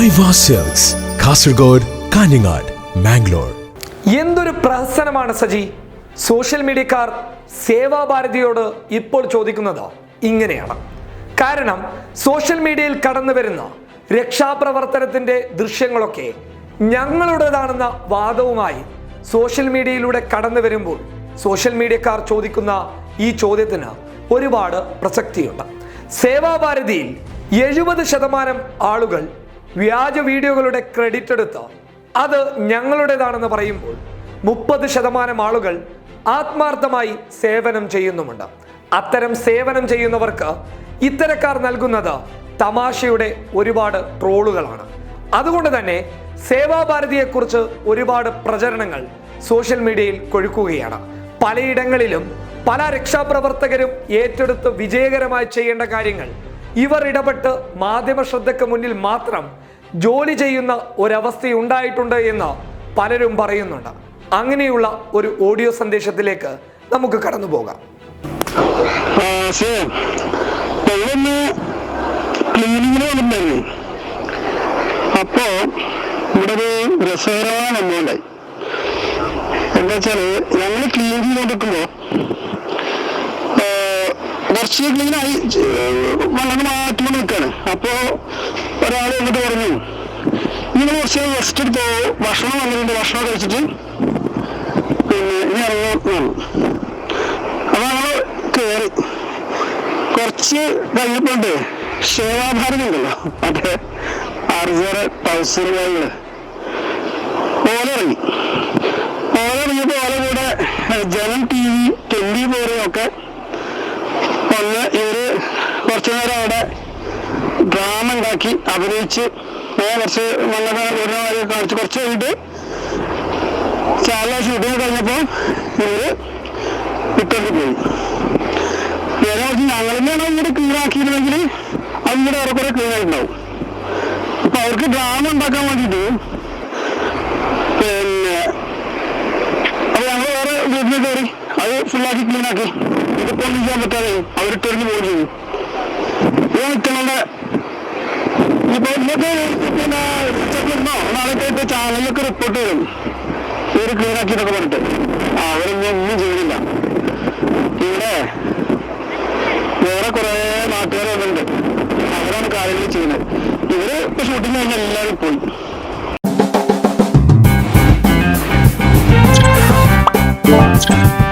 കാസർഗോഡ് കാഞ്ഞങ്ങാട് മാംഗ്ലൂർ എന്തൊരു പ്രഹസനമാണ് സജി? സോഷ്യൽ മീഡിയക്കാർ സേവാഭാരതിയോട് ഇപ്പോൾ ചോദിക്കുന്നത് ഇങ്ങനെയാണ്. കാരണം സോഷ്യൽ മീഡിയയിൽ കടന്നു വരുന്ന രക്ഷാപ്രവർത്തനത്തിന്റെ ദൃശ്യങ്ങളൊക്കെ ഞങ്ങളുടേതാണെന്ന വാദവുമായി സോഷ്യൽ മീഡിയയിലൂടെ കടന്നു വരുമ്പോൾ സോഷ്യൽ മീഡിയക്കാർ ചോദിക്കുന്ന ഈ ചോദ്യത്തിന് ഒരുപാട് പ്രസക്തിയുണ്ട്. സേവാഭാരതിയിൽ എഴുപത് ശതമാനം ആളുകൾ വ്യാജ വീഡിയോകളുടെ ക്രെഡിറ്റ് എടുത്ത്? അത് ഞങ്ങളുടേതാണെന്ന് പറയുമ്പോൾ മുപ്പത് ശതമാനം ആളുകൾ ആത്മാർത്ഥമായി സേവനം ചെയ്യുന്നുമുണ്ട്. അത്തരം സേവനം ചെയ്യുന്നവർക്ക് ഇത്തരക്കാർ നൽകുന്നത് തമാശയുടെ ഒരുപാട് ട്രോളുകളാണ്. അതുകൊണ്ട് തന്നെ സേവാഭാരതിയെക്കുറിച്ച് ഒരുപാട് പ്രചരണങ്ങൾ സോഷ്യൽ മീഡിയയിൽ കൊഴുക്കുകയാണ്. പലയിടങ്ങളിലും പല രക്ഷാപ്രവർത്തകരും ഏറ്റെടുത്ത് വിജയകരമായി ചെയ്യേണ്ട കാര്യങ്ങൾ ഇവർ ഇടപെട്ട് മാധ്യമ ശ്രദ്ധയ്ക്ക് മുന്നിൽ മാത്രം ജോലി ചെയ്യുന്ന ഒരവസ്ഥ ഉണ്ടായിട്ടുണ്ട് എന്ന് പലരും പറയുന്നുണ്ട്. അങ്ങനെയുള്ള ഒരു ഓഡിയോ സന്ദേശത്തിലേക്ക് നമുക്ക് കടന്നു പോകാം. അപ്പോ ഇവിടെ ഒരു രസകരമായ സംഭവമുണ്ടായി എന്താ വെച്ചാൽ ഞങ്ങൾ ക്ലീൻ ചെയ്തുകൊണ്ടിരിക്കുമ്പോ കുറച്ച് ക്ലീനായി വളരെ മാറ്റി നിൽക്കാണ് അപ്പോ ഒരാൾ എന്നിട്ട് പറഞ്ഞു നിങ്ങൾ കുറച്ച് റെസ്റ്റ് എടുത്തോ? ഭക്ഷണം വന്നിട്ടുണ്ട് ഭക്ഷണം കഴിച്ചിട്ട്. പിന്നെ ഇനി ഇറങ്ങും അപ്പൊ നമ്മൾ കേറി. കുറച്ച് കഴിഞ്ഞപ്പോണ്ട് സേവാഭാരതി ഉണ്ടല്ലോ. അതെ അർജറ ടൗസർ ബോയികൾ ഓല ഇറങ്ങി. ഓല ഇറങ്ങിയപ്പോ ഓല കൂടെ ജനം ടി വി ട്വന്റി ഫോറും ഒക്കെ വന്ന് ഇവർ കുറച്ചു നേരം അവിടെ ഡ്രാമ ഉണ്ടാക്കി അഭിനയിച്ച് കുറച്ച് നല്ല കാണിച്ച്. കുറച്ച് കഴിഞ്ഞിട്ട് ചാല ഷൂട്ടിങ് കഴിഞ്ഞപ്പോ ഇവർ ഇട്ടു പോയി. നേരെ ഞങ്ങൾ തന്നെയാണ് ഇങ്ങോട്ട് ക്ലിയർ ആക്കിയിരുന്നെങ്കിൽ അത് ഇങ്ങോട്ട് ഏറെക്കുറെ ക്ലിയർ ആയിട്ടുണ്ടാവും. അപ്പൊ അവർക്ക് ഡ്രാമ ഉണ്ടാക്കാൻ വേണ്ടിയിട്ട് പിന്നെ അപ്പൊ ഞങ്ങൾ വേറെ വീട്ടിൽ കയറി അത് ഫുള്ളാക്കി ക്ലീൻ ആക്കി. ഇതിപ്പോ ഒന്നും ചെയ്യാൻ പറ്റാതെ അവരിട്ടെറിഞ്ഞ് പോവുകയും ചെയ്തു. ഇത് ഇപ്പൊ ഇന്നത്തെ പിന്നെ ഇപ്പൊ ചാനലിലൊക്കെ റിപ്പോർട്ട് വരും ഇവർ ക്ലീൻ ആക്കിയെന്നൊക്കെ പറഞ്ഞിട്ട്. അവരൊന്നും ഒന്നും ചെയ്യുന്നില്ല ഇവിടെ വേറെ കുറെ നാട്ടുകാർ വന്നിട്ടുണ്ട്. അവരാണ് കാര്യങ്ങൾ ചെയ്യുന്നത്. ഇവർ ഇപ്പൊ ഷൂട്ടിങ് കഴിഞ്ഞ എല്ലാവരും പോയി. Thank